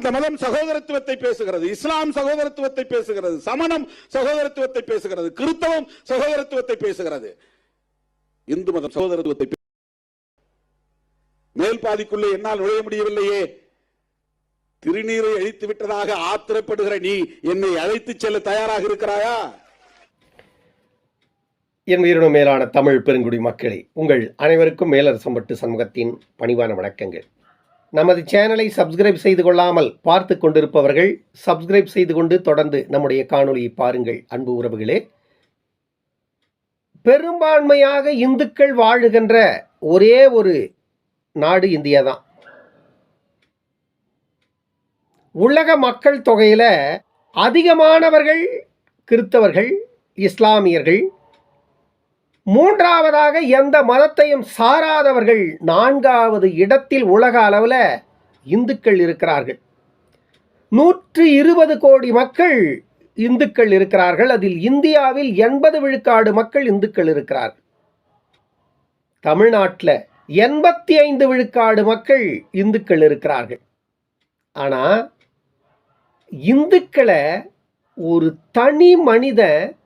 இந்த மதம் சகோதரத்துவத்தை பேசுகிறது இஸ்லாம் சகோதரத்துவத்தை பேசுகிறது சமணம் சகோதரத்துவத்தை பேசுகிறது கிறிஸ்தவம் சகோதரத்துவத்தை பேசுகிறது. இந்து மதம் சகோதரத்துவத்தை மேல் பாதிக்குள்ளே என்னால் நுழைய முடியவில்லையே. திருநீரை அழித்து விட்டதாக ஆத்திரப்படுகிற நீ என்னை அழைத்துச் செல்ல தயாராக இருக்கிறாயா என் உயிரினும் மேலான தமிழ் பெருங்குடி மக்களே உங்கள் அனைவருக்கும் மேலரசம்பட்டு சமூகத்தின் பணிவான வணக்கங்கள். நமது சேனலை சப்ஸ்கிரைப் செய்து கொள்ளாமல் பார்த்து கொண்டிருப்பவர்கள் சப்ஸ்கிரைப் செய்து கொண்டு தொடர்ந்து நம்முடைய காணொலியை பாருங்கள் அன்பு உறவுகளே. பெரும்பான்மையாக இந்துக்கள் வாழுகின்ற ஒரே ஒரு நாடு இந்தியா தான் உலக மக்கள் தொகையில் அதிகமானவர்கள் கிறித்தவர்கள் இஸ்லாமியர்கள் மூன்றாவதாக எந்த மதத்தையும் சாராதவர்கள் நான்காவது இடத்தில் உலக அளவில் இந்துக்கள் இருக்கிறார்கள். நூற்று இருபது கோடி மக்கள் இந்துக்கள் இருக்கிறார்கள். அதில் இந்தியாவில் எண்பது விழுக்காடு மக்கள் இந்துக்கள் இருக்கிறார்கள். தமிழ்நாட்டில் எண்பத்தி ஐந்து விழுக்காடு மக்கள் இந்துக்கள் இருக்கிறார்கள். ஆனால் இந்துக்களை ஒரு தனி மனிதன்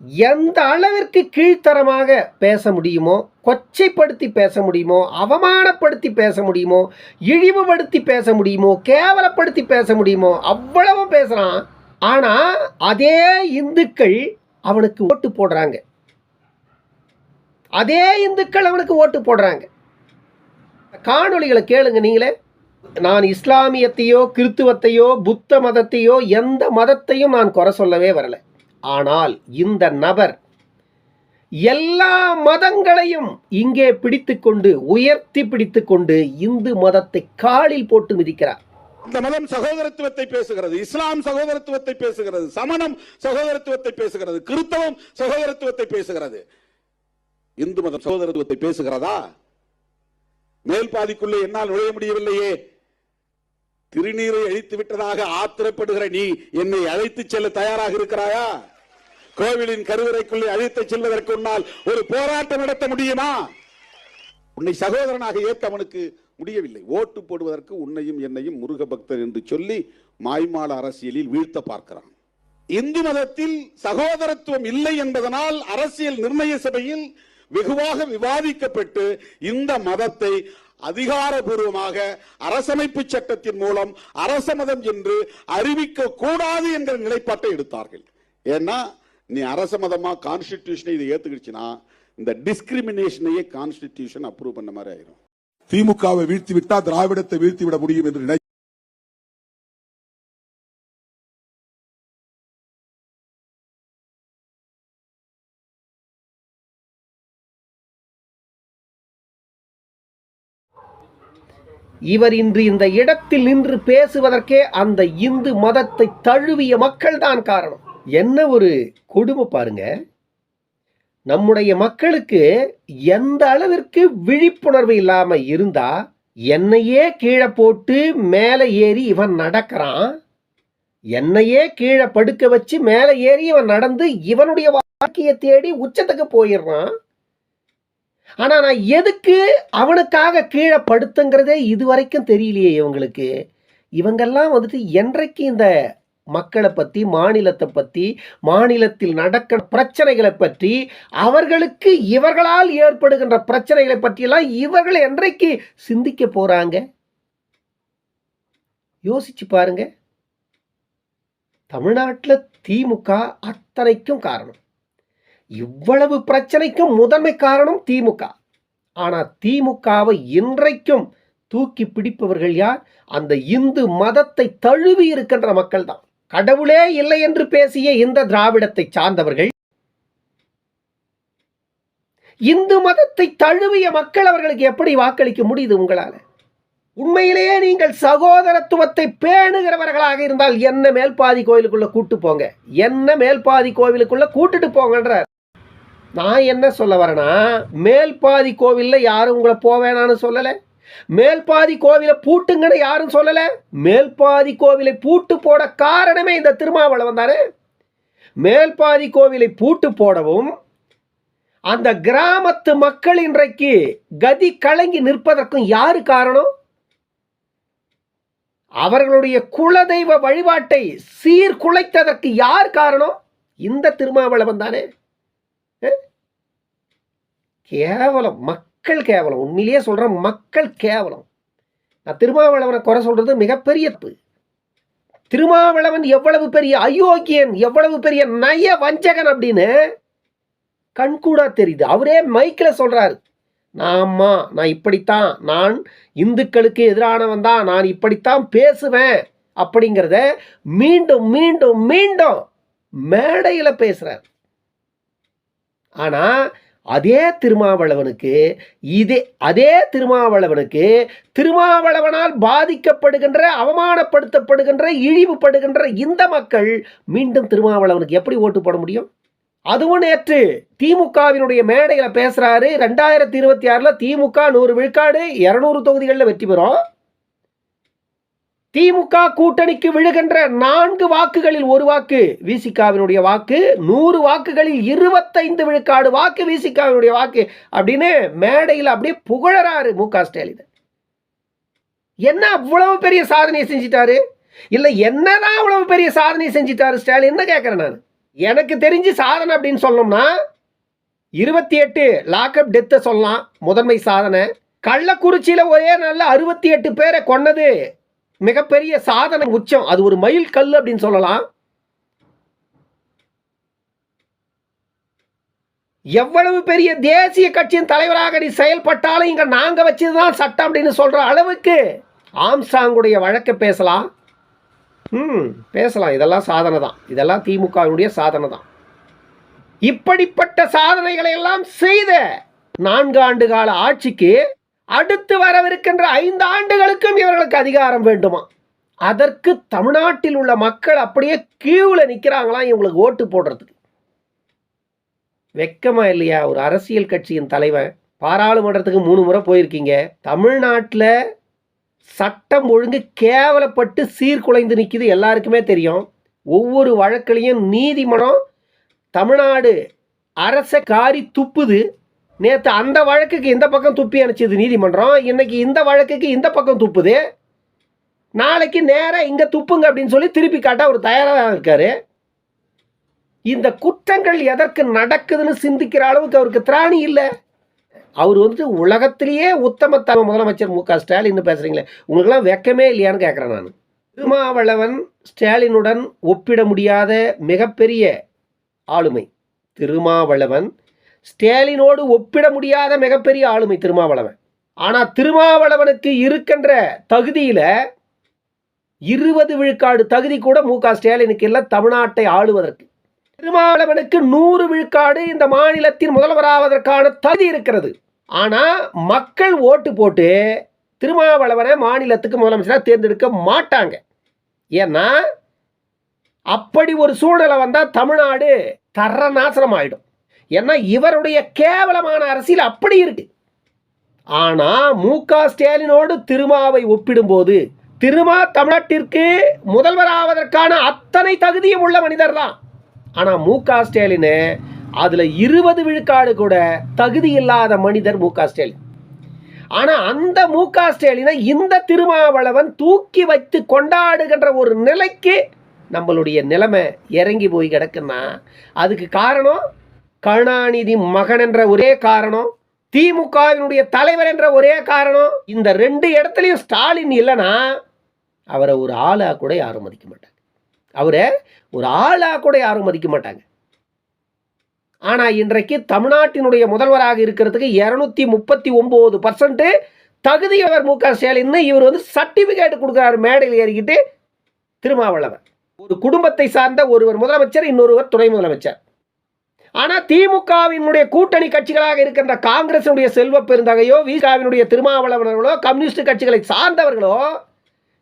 எந்த அளவிற்கு கீழ்த்தரமாக பேச முடியுமோ கொச்சைப்படுத்தி பேச முடியுமோ அவமானப்படுத்தி பேச முடியுமோ இழிவுபடுத்தி பேச முடியுமோ கேவலப்படுத்தி பேச முடியுமோ அவ்வளவு பேசுகிறான் ஆனால் அதே இந்துக்கள் அவனுக்கு ஓட்டு போடுறாங்க. அதே இந்துக்கள் அவனுக்கு ஓட்டு போடுறாங்க. காணொளிகளை கேளுங்க நீங்களே. நான் இஸ்லாமியத்தையோ கிறித்துவத்தையோ புத்த மதத்தையோ எந்த மதத்தையும் நான் குறை சொல்லவே வரலை. ஆனால் இந்த நபர் எல்லா மதங்களையும் இங்கே பிடித்துக்கொண்டு உயர்த்தி பிடித்துக்கொண்டு இந்து மதத்தை காலில் போட்டு மிதிக்கிறார். இந்த மதம் சகோதரத்துவத்தை பேசுகிறது இஸ்லாம் சகோதரத்துவத்தை பேசுகிறது சமணம் சகோதரத்துவத்தை பேசுகிறது கிறிஸ்தவம் சகோதரத்துவத்தை பேசுகிறது. இந்து மதம் சகோதரத்துவத்தை பேசுகிறதா? மேல் பாதிக்குள்ளே என்னால் நுழைய முடியவில்லையே. திருநீரை அழித்து விட்டதாக ஆத்திரப்படுகிற நீ என்னை அழைத்துச் செல்ல தயாராக இருக்கிறாயா? கோவிலின் கருவறைக்குள்ளே அழைத்துச் செல்வதற்கு முன்னால் ஒரு போராட்டம் நடத்த முடியுமா? உன்னை சகோதரனாக ஏற்க அவனுக்கு முடியவில்லை. ஓட்டு போடுவதற்கு உன்னையும் என்னையும் முருக பக்தர் என்று சொல்லி மாய்மால அரசியலில் வீழ்த்த பார்க்கிறான். இந்து மதத்தில் சகோதரத்துவம் இல்லை என்பதனால் அரசியல் நிர்ணய சபையில் வெகுவாக விவாதிக்கப்பட்டு இந்த மதத்தை அதிகாரபூர்வமாக அரசமைப்பு சட்டத்தின் மூலம் அரச மதம் என்று அறிவிக்க கூடாது என்கிற நிலைப்பாட்டை எடுத்தார்கள். ஏன்னா நீ அரச மதமா கான்ஸ்டிடியூஷனை இதை ஏத்துக்கிடுச்சுன்னா இந்த டிஸ்கிரிமினேஷனையே கான்ஸ்டிடியூஷன் அப்ரூவ் பண்ண மாதிரி ஆயிரும். திமுகவை வீழ்த்தி விட்டா திராவிடத்தை வீழ்த்தி விட முடியும் என்று நினை இவர் இன்று இந்த இடத்தில் நின்று பேசுவதற்கே அந்த இந்து மதத்தை தழுவிய மக்கள் தான் காரணம். என்ன ஒரு கொடுமை பாருங்க. நம்முடைய மக்களுக்கு எந்த அளவிற்கு விழிப்புணர்வு இல்லாமல் இருந்தா என்னையே கீழே போட்டு மேலே ஏறி இவன் நடக்கிறான். என்னையே கீழே படுக்க வச்சு மேலே ஏறி இவன் நடந்து இவனுடைய வாழ்க்கையை தேடி உச்சத்துக்கு போயிடுறான். ஆனா நான் எதுக்கு அவனுக்காக கீழே படுத்துங்கிறதே இது வரைக்கும் தெரியலையே இவங்களுக்கு. இவங்கெல்லாம் வந்துட்டு என்றைக்கு இந்த மக்களை பற்றி மாநிலத்தை பற்றி மாநிலத்தில் நடக்கிற பிரச்சனைகளை பற்றி அவர்களுக்கு இவர்களால் ஏற்படுகின்ற பிரச்சனைகளை பற்றியெல்லாம் இவர்கள் என்றைக்கு சிந்திக்க போகிறாங்க யோசிச்சு பாருங்க. தமிழ்நாட்டில் திமுக அத்தனைக்கும் காரணம். இவ்வளவு பிரச்சனைக்கும் முதன்மை காரணம் திமுக. ஆனால் திமுகவை இன்றைக்கும் தூக்கி பிடிப்பவர்கள் யார்? அந்த இந்து மதத்தை தழுவி இருக்கின்ற மக்கள் தான் கடவுளே இல்லை என்று பேசிய இந்த திராவிடத்தை சார்ந்தவர்கள் இந்து மதத்தை தழுவிய மக்கள் அவர்களுக்கு எப்படி வாக்களிக்க முடியுது உங்களால? உண்மையிலேயே நீங்கள் சகோதரத்துவத்தை பேணுகிறவர்களாக இருந்தால் என்ன மேல்பாதி கோயிலுக்குள்ள கூட்டு போங்க என்ன மேல்பாதி கோவிலுக்குள்ள கூட்டுட்டு போங்கன்றார். நான் என்ன சொல்ல வரேன்னா மேல்பாதி கோவில்ல யாரும் உங்களை போவேணான்னு சொல்லலை. மேல்பாதி கோவிலை பூட்டுங்கன்னு யாரும் சொல்லல. மேல்பாதி கோவிலை பூட்டு போட காரணமே இந்த திருமாவளவன் தானே. மேல்பாதி கோவிலை பூட்டு போடவும் அந்த கிராமத்து மக்கள் இன்றைக்கு கதி கலங்கி நிற்பதற்கும் யாரு காரணம்? அவர்களுடைய குலதெய்வ வழிபாட்டை சீர்குலைத்ததற்கு யார் காரணம்? இந்த திருமாவளவன் தானே. கேவலம். கேவலம் மக்கள் கேவலம். உண்மையிலேயே சொல்கிறேன் மக்கள் கேவலம். நான் திருமாவளவனை குறை சொல்கிறது மிகப்பெரிய தப்பு. திருமாவளவன் எவ்வளவு பெரிய அயோக்கியன் எவ்வளவு பெரிய நய வஞ்சகன் அப்படின்னு கண்கூடா தெரியுது. அவரே மைக்கில் சொல்கிறாரு நாம்மா நான் இப்படித்தான். நான் இந்துக்களுக்கு எதிரானவன் தான். நான் இப்படித்தான் பேசுவேன். அப்படிங்கிறத மீண்டும் மீண்டும் மீண்டும் மேடையில் பேசுகிறார் ஆனால் அதே திருமாவளவனுக்கு இதே அதே திருமாவளவனுக்கு திருமாவளவனால் பாதிக்கப்படுகின்ற அவமானப்படுத்தப்படுகின்ற இழிவுபடுகின்ற இந்த மக்கள் மீண்டும் திருமாவளவனுக்கு எப்படி ஓட்டு போட முடியும்? அதுவும் நேற்று திமுகவினுடைய மேடையில் பேசுகிறாரு ரெண்டாயிரத்தி இருபத்தி ஆறில் திமுக நூறு விழுக்காடு இரநூறு தொகுதிகளில் வெற்றி பெறும். திமுக கூட்டணிக்கு விழுகின்ற நான்கு வாக்குகளில் ஒரு வாக்கு விசிகாவினுடைய வாக்கு நூறு வாக்குகளில் இருபத்தைந்து விழுக்காடு வாக்கு விசிகாவினுடைய வாக்கு அப்படின்னு மேடையில் அப்படியே புகழறாரு மு க ஸ்டாலின். என்ன அவ்வளவு பெரிய சாதனையை செஞ்சிட்டாரு? இல்லை என்னதான் அவ்வளவு பெரிய சாதனை செஞ்சிட்டாரு ஸ்டாலின் கேட்கிறேன் நான்? எனக்கு தெரிஞ்சு சாதனை அப்படின்னு சொன்னோம்னா இருபத்தி எட்டு லாக்அப் டெத்தை சொல்லலாம் முதன்மை சாதனை. கள்ளக்குறிச்சியில் ஒரே நாளில் அறுபத்தி எட்டு பேரை கொன்னது மிகப்பெரிய சாதனை உச்சம். அது ஒரு மயில் கல் அப்படின்னு சொல்லலாம். எவ்வளவு பெரிய தேசிய கட்சியின் தலைவராக நீ செயல்பட்டாலும் இங்க நாங்க வச்சதுதான் சட்டம் அப்படின்னு சொல்ற அளவுக்கு ஆம்சாங்குடைய வழக்கை பேசலாம். ம் பேசலாம். இதெல்லாம் சாதனை தான். இதெல்லாம் திமுகவினுடைய சாதனை தான். இப்படிப்பட்ட சாதனைகளை எல்லாம் செய்த நான்கு ஆண்டு கால ஆட்சிக்கு அடுத்து வரவிருக்கின்ற ஐந்து ஆண்டுகளுக்கும் இவர்களுக்கு அதிகாரம் வேண்டுமா? அதற்கு தமிழ்நாட்டில் உள்ள மக்கள் அப்படியே கியூல நிற்கிறாங்களாம் இவங்களுக்கு ஓட்டு போடுறதுக்கு. வெக்கமா இல்லையா? ஒரு அரசியல் கட்சியின் தலைவன். பாராளுமன்றத்துக்கு மூணு முறை போயிருக்கீங்க. தமிழ்நாட்டில் சட்டம் ஒழுங்கு கேவலப்பட்டு சீர்குலைந்து நிற்கிது எல்லாருக்குமே தெரியும். ஒவ்வொரு வழக்கிலையும் நீதிமன்றம் தமிழ்நாடு அரச காரி துப்புது. நேற்று அந்த வழக்குக்கு இந்த பக்கம் துப்பி அனுப்பிச்சது நீதிமன்றம். இன்னைக்கு இந்த வழக்குக்கு இந்த பக்கம் துப்புது. நாளைக்கு நேராக இங்கே துப்புங்க அப்படின்னு சொல்லி திருப்பி காட்ட அவர் தயாராக இருக்கார். இந்த குற்றங்கள் எதற்கு நடக்குதுன்னு சிந்திக்கிற அளவுக்கு அவருக்கு திராணி இல்லை. அவர் வந்து உலகத்திலேயே உத்தம தமிழ் முதலமைச்சர் மு க ஸ்டாலின் பேசுறீங்களே உங்களுக்கெல்லாம் வெக்கமே இல்லையான்னு கேட்குறேன் நான். திருமாவளவன் ஸ்டாலினுடன் ஒப்பிட முடியாத மிகப்பெரிய ஆளுமை திருமாவளவன் ஸ்டேலினோடு ஒப்பிட முடியாத மிகப்பெரிய ஆளுமை திருமாவளவன். ஆனால் திருமாவளவனுக்கு இருக்கின்ற தகுதியில் இருபது விழுக்காடு தகுதி கூட மு க ஸ்டாலினுக்கு இல்லை தமிழ்நாட்டை ஆளுவதற்கு. திருமாவளவனுக்கு நூறு விழுக்காடு இந்த மாநிலத்தின் முதல்வராவதற்கான தகுதி இருக்கிறது. ஆனால் மக்கள் ஓட்டு போட்டு திருமாவளவனை மாநிலத்துக்கு முதலமைச்சராக தேர்ந்தெடுக்க மாட்டாங்க. ஏன்னா அப்படி ஒரு சூழ்நிலை வந்தால் தமிழ்நாடு தர நாசனம் ஆயிடும் ஏன்னா இவருடைய கேவலமான அரசியல் அப்படி இருக்கு. ஆனா மு க ஸ்டாலினோடு திருமாவை ஒப்பிடும்போது திருமா தமிழ்நாட்டிற்கு முதல்வராவதற்கான அத்தனை தகுதியும் உள்ள மனிதர் தான் ஆனால் மு க ஸ்டாலின் அதில் இருபது விழுக்காடு கூட தகுதி இல்லாத மனிதர் மு க ஸ்டாலின். ஆனால் அந்த மு க ஸ்டாலினை இந்த திருமாவளவன் தூக்கி வைத்து கொண்டாடுகின்ற ஒரு நிலைக்கு நம்மளுடைய நிலைமை இறங்கி போய் கிடக்குன்னா அதுக்கு காரணம் கருணாநிதி மகன் என்ற ஒரே காரணம் திமுகவினுடைய தலைவர் என்ற ஒரே காரணம் இந்த ரெண்டு இடத்துலையும் ஸ்டாலின் இல்லைன்னா அவரை ஒரு ஆளா கூட யாரும் மதிக்க மாட்டாங்க. அவரை ஒரு ஆளா கூட யாரும் மதிக்க மாட்டாங்க. ஆனால் இன்றைக்கு தமிழ்நாட்டினுடைய முதல்வராக இருக்கிறதுக்கு இரநூத்தி முப்பத்தி ஒம்பது பர்சன்ட்டு தகுதியவர் மு க ஸ்டாலின் இவர் வந்து சர்டிஃபிகேட் கொடுக்குறாரு மேடையில் ஏறிக்கிட்டு திருமாவளவன். ஒரு குடும்பத்தை சார்ந்த ஒருவர் முதலமைச்சர் இன்னொருவர் துணை முதலமைச்சர். ஆனால் திமுகவினுடைய கூட்டணி கட்சிகளாக இருக்கின்ற காங்கிரசினுடைய செல்வ பெருந்தகையோ விகாவினுடைய திருமாவளவர்களோ கம்யூனிஸ்ட் கட்சிகளை சார்ந்தவர்களோ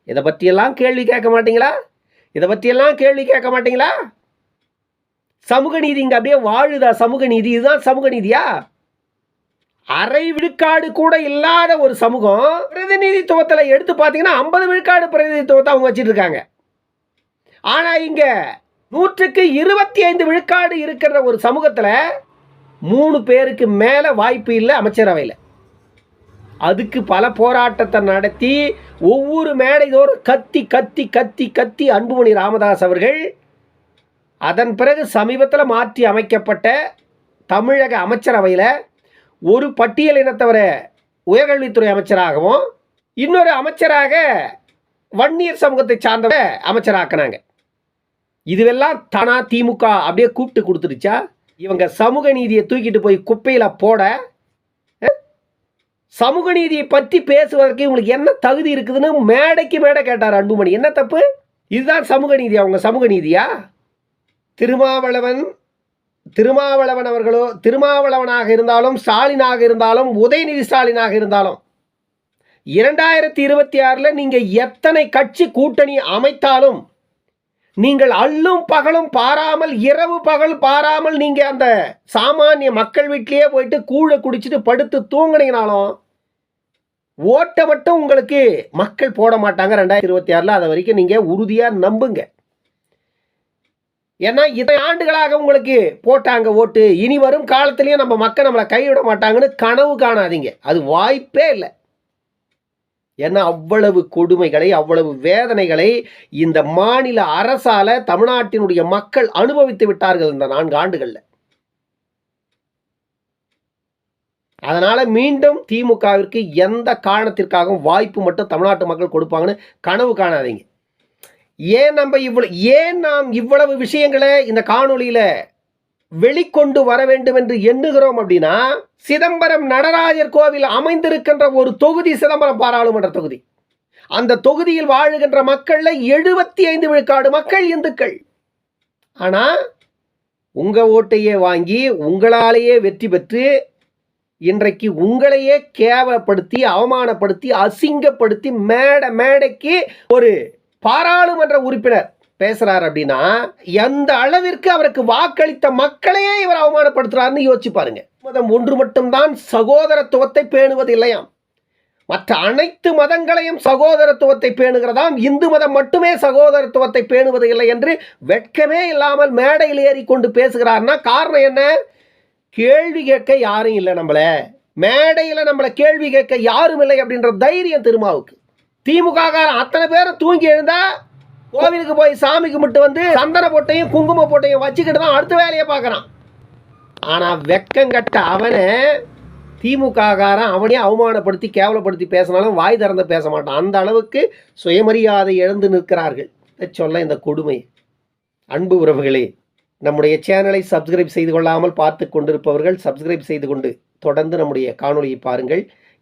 இதை பற்றியெல்லாம் கேள்வி கேட்க மாட்டீங்களா? இதை பற்றியெல்லாம் கேள்வி கேட்க மாட்டீங்களா? சமூக நீதி இங்கே அப்படியே வாழுதா சமூக நீதி? இதுதான் சமூக நீதியா? அரை விழுக்காடு கூட இல்லாத ஒரு சமூகம் பிரதிநிதித்துவத்தில் எடுத்து பார்த்தீங்கன்னா ஐம்பது விழுக்காடு பிரதிநிதித்துவத்தை அவங்க வச்சுட்டு இருக்காங்க. ஆனால் இங்கே நூற்றுக்கு இருபத்தி ஐந்து விழுக்காடு இருக்கிற ஒரு சமூகத்தில் மூணு பேருக்கு மேலே வாய்ப்பு இல்லை அமைச்சரவையில். அதுக்கு பல போராட்டத்தை நடத்தி ஒவ்வொரு மேடைதோறும் கத்தி கத்தி கத்தி கத்தி அன்புமணி ராமதாஸ் அவர்கள் அதன் பிறகு சமீபத்தில் மாற்றி அமைக்கப்பட்ட தமிழக அமைச்சரவையில் ஒரு பட்டியல் இனத்தவரை உயர்கல்வித்துறை அமைச்சராகவும் இன்னொரு அமைச்சராக வன்னியர் சமூகத்தை சார்ந்தவரை அமைச்சராக்குனாங்க. இதுவெல்லாம் தானா திமுக அப்படியே கூப்பிட்டு கொடுத்துருச்சா இவங்க சமூக நீதியை தூக்கிட்டு போய் குப்பையில் போட சமூக நீதியை பற்றி பேசுவதற்கு இவங்களுக்கு என்ன தகுதி இருக்குதுன்னு மேடைக்கு மேடை கேட்டார் அன்புமணி. என்ன தப்பு? இதுதான் சமூக நீதி. அவங்க சமூக நீதியா? திருமாவளவன் திருமாவளவன் அவர்களோ திருமாவளவனாக இருந்தாலும் ஸ்டாலினாக இருந்தாலும் உதயநிதி ஸ்டாலினாக இருந்தாலும் இரண்டாயிரத்தி இருபத்தி ஆறில் நீங்கள் எத்தனை கட்சி கூட்டணி அமைத்தாலும் நீங்கள் அள்ளும் பகலும் பாராமல் இரவு பகல் பாராமல் நீங்கள் அந்த சாமானிய மக்கள் வீட்டிலேயே போயிட்டு கூழை குடிச்சிட்டு படுத்து தூங்கினீங்கனாலும் ஓட்டை மட்டும் உங்களுக்கு மக்கள் போட மாட்டாங்க. ரெண்டாயிரத்தி இருபத்தி ஆறில் அதை வரைக்கும் நீங்கள் உறுதியாக நம்புங்க. ஏன்னா இத்தனை ஆண்டுகளாக உங்களுக்கு போட்டாங்க ஓட்டு. இனி வரும் காலத்திலையும் நம்ம மக்கள் நம்மளை கைவிட மாட்டாங்கன்னு கனவு காணாதீங்க. அது வாய்ப்பே இல்லை. ஏன்னா அவ்வளவு கொடுமைகளை அவ்வளவு வேதனைகளை இந்த மாநில அரசால தமிழ்நாட்டினுடைய மக்கள் அனுபவித்து விட்டார்கள் இந்த நான்கு ஆண்டுகள்ல. அதனால மீண்டும் திமுகவிற்கு எந்த காரணத்திற்காகவும் வாய்ப்பு மட்டும் தமிழ்நாட்டு மக்கள் கொடுப்பாங்கன்னு கனவு காணாதீங்க. ஏன் நம்ம இவ்வளவு ஏன் நாம் இவ்வளவு விஷயங்களை இந்த காணொளியில வெளிக்கொண்டு வர வேண்டும் என்று எண்ணுகிறோம் அப்படின்னா சிதம்பரம் நடராஜர் கோவில் அமைந்திருக்கின்ற ஒரு தொகுதி சிதம்பரம் பாராளுமன்ற தொகுதி. அந்த தொகுதியில் வாழுகின்ற மக்கள்ல எழுபத்தி ஐந்து விழுக்காடு மக்கள் இந்துக்கள். ஆனா உங்க ஓட்டையே வாங்கி உங்களாலேயே வெற்றி பெற்று இன்றைக்கு உங்களையே கேவலப்படுத்தி அவமானப்படுத்தி அசிங்கப்படுத்தி மேடை மேடைக்கு ஒரு பாராளுமன்ற உறுப்பினர் பேசுறாரு அப்படின்னா எந்த அளவிற்கு அவருக்கு வாக்களித்த மக்களையே இவர் அவமானப்படுத்துறாருன்னு யோசிச்சு பாருங்க. மதம் ஒன்று மட்டும்தான் சகோதரத்துவத்தை பேணுவது இல்லையாம். மற்ற அனைத்து மதங்களையும் சகோதரத்துவத்தை பேணுகிறதாம். இந்து மதம் மட்டுமே சகோதரத்துவத்தை பேணுவது இல்லை என்று வெட்கமே இல்லாமல் மேடையில் ஏறி கொண்டு பேசுகிறார்னா காரணம் என்ன? கேள்வி கேட்க யாரும் இல்லை நம்மளை. மேடையில் நம்மளை கேள்வி கேட்க யாரும் இல்லை அப்படின்ற தைரியம் திருமாவுக்கு. திமுக அத்தனை பேரை தூங்கி எழுந்தால் கோவிலுக்கு போய் சாமி கும்பிட்டு வந்து சந்தன போட்டையும் குங்கும போட்டையும் வச்சுக்கிட்டு தான் அடுத்த வேலையை பார்க்குறான். ஆனால் வெக்கங்கட்ட அவனை திமுககாரன் அவனே அவமானப்படுத்தி கேவலப்படுத்தி பேசினாலும் வாய் திறந்து பேச மாட்டான். அந்த அளவுக்கு சுயமரியாதை இழந்து நிற்கிறார்கள். இதை சொல்ல இந்த கொடுமை. அன்பு உறவுகளே நம்முடைய சேனலை சப்ஸ்கிரைப் செய்து கொள்ளாமல் பார்த்து கொண்டிருப்பவர்கள் சப்ஸ்கிரைப் செய்து கொண்டு தொடர்ந்து நம்முடைய காணொலியை பாருங்கள்.